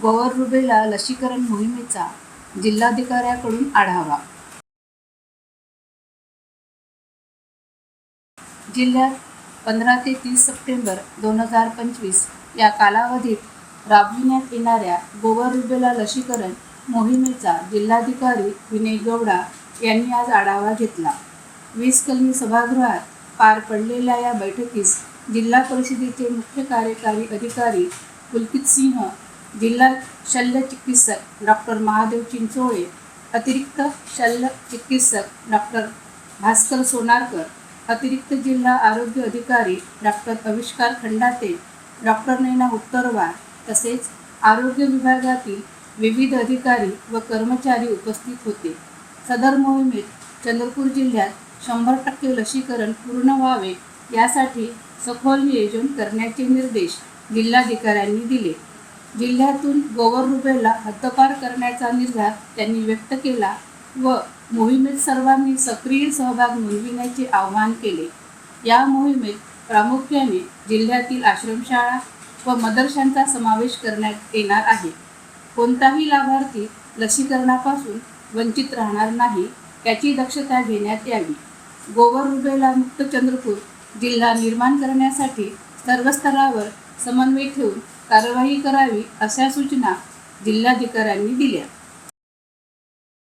गोवर रुबेला लसीकरण मोहिमेचा जिल्हाधिकाऱ्याकडून आढावा. जिल्ह्यात पंधरा ते तीस सप्टेंबर दोन हजार पंचवीस या कालावधीत राबविण्यात येणाऱ्या गोवर रुबेला लसीकरण मोहिमेचा जिल्हाधिकारी विनय गौडा यांनी आज आढावा घेतला. वीस कलमी सभागृहात पार पडलेल्या या बैठकीस जिल्हा परिषदेचे मुख्य कार्यकारी अधिकारी कुलकित सिंह जिल्हा शल्य चिकित्सक डॉक्टर महादेव चिंचोळे अतिरिक्त शल्य चिकित्सक डॉक्टर भास्कर सोनारकर अतिरिक्त जिल्हा आरोग्य अधिकारी डॉक्टर आविष्कार खंडाते डॉक्टर नैना उत्तरवार तसेच आरोग्य विभागातील विविध अधिकारी व कर्मचारी उपस्थित होते. सदर मोहिमेत चंद्रपूर जिल्ह्यात शंभर टक्के लसीकरण पूर्ण व्हावे यासाठी सखोल नियोजन करण्याचे निर्देश जिल्हाधिकाऱ्यांनी दिले. जिल्ह्यातून गोवर रुबेला हद्दपार करण्याचा निर्धार त्यांनी व्यक्त केला व मोहिमेत सर्वांनी सक्रिय सहभाग नोंदविण्याचे आवाहन केले. या मोहिमेत प्रामुख्याने जिल्ह्यातील आश्रमशाळा व मदरशांचा समावेश करण्यात येणार आहे. कोणताही लाभार्थी लसीकरणापासून वंचित राहणार नाही याची दक्षता घेण्यात यावी. गोवर रुबेला मुक्त चंद्रपूर जिल्हा निर्माण करण्यासाठी सर्व स्तरावर समन्वय ठेवून कारवाई करावी अशा सूचना जिल्हाधिकाऱ्यांनी दिल्या.